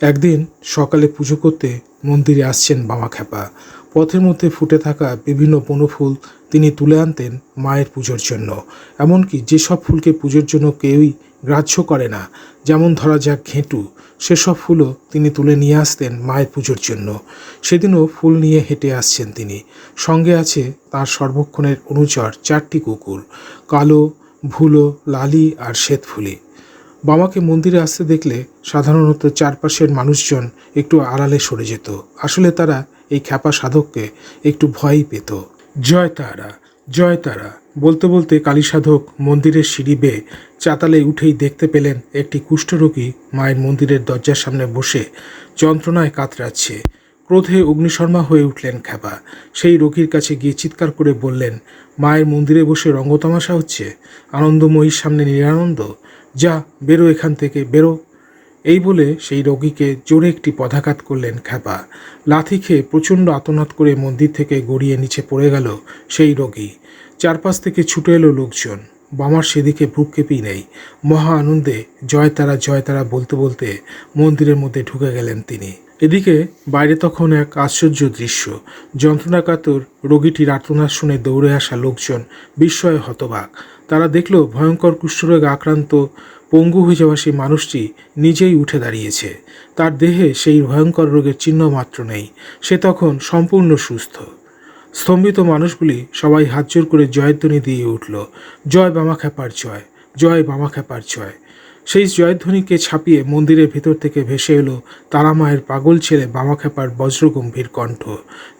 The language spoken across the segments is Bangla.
একদিন সকালে পুজো করতে মন্দিরে আসছেন বামাখ্যাপা পথের মধ্যে ফুটে থাকা বিভিন্ন বনফুল তিনি তুলে আনতেন মায়ের পুজোর জন্য। এমনকি যেসব ফুলকে পুজোর জন্য কেউই গ্রাহ্য করে না, যেমন ধরা যাক ঘেঁটু, সেসব ফুলও তিনি তুলে নিয়ে আসতেন মায়ের পুজোর জন্য। সেদিনও ফুল নিয়ে হেঁটে আসছেন তিনি। সঙ্গে আছে তার সর্বক্ষণের অনুচর চারটি কুকুর, কালো, ভুলো, লালি আর শ্বেতফুলি। বামাকে মন্দিরে আসতে দেখলে সাধারণত চারপাশের মানুষজন একটু আড়ালে সরে যেত। আসলে তারা এই খ্যাপা সাধককে একটু ভয়ই পেত। জয় তারা জয় তারা বলতে বলতে কালী সাধক মন্দিরের সিঁড়ি বেয়ে চাতালে উঠেই দেখতে পেলেন একটি কুষ্ঠরোগী মায়ের মন্দিরের দরজার সামনে বসে যন্ত্রণায় কাতরাচ্ছে। ক্রোধে অগ্নিশর্মা হয়ে উঠলেন খ্যাপা। সেই রোগীর কাছে গিয়ে চিৎকার করে বললেন, মায়ের মন্দিরে বসে রঙ্গতামাশা হচ্ছে? আনন্দময়ীর সামনে নিরানন্দ? যা বেরো এখান থেকে, বেরো। এই বলে সেই রোগীকে জোরে একটি পদাঘাত করলেন খ্যাপা। লাথি খেয়ে প্রচণ্ড আতনাত করে মন্দির থেকে গড়িয়ে নিচে পড়ে গেল সেই রোগী। চারপাশ থেকে ছুটে এলো লোকজন। বামার সেদিকে ভ্রুক্ষেপই নেই। মহা আনন্দে জয় তারা জয় তারা বলতে বলতে মন্দিরের মধ্যে ঢুকে গেলেন তিনি। এদিকে বাইরে তখন এক আশ্চর্য দৃশ্য। যন্ত্রণাকাতর রোগীটির আর্তনাদ শুনে দৌড়ে আসা লোকজন বিস্ময়ে হতবাক। তারা দেখল ভয়ঙ্কর কুষ্ঠরোগে আক্রান্ত পঙ্গু হয়ে যাওয়া সেই মানুষটি নিজেই উঠে দাঁড়িয়েছে। তার দেহে সেই ভয়ঙ্কর রোগের চিহ্ন মাত্র নেই। সে তখন সম্পূর্ণ সুস্থ। স্তম্ভিত মানুষগুলি সবাই হাতজোর করে জয়ধ্বনি দিয়ে উঠল, জয় বামাখ্যাপার জয় জয় বামাখ্যাপার জয়। সেই জয়ধ্বনিকে ছাপিয়ে মন্দিরের ভেতর থেকে ভেসে এলো তারা মায়ের পাগল ছেলে বামাখ্যাপার বজ্রগম্ভীর কণ্ঠ,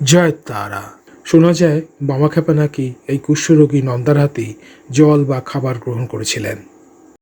জয় তারা। শোনা যায় বামাখ্যাপা নাকি এই কুষ্ঠরোগী নন্দার হাতেই জল বা খাবার গ্রহণ করেছিলেন।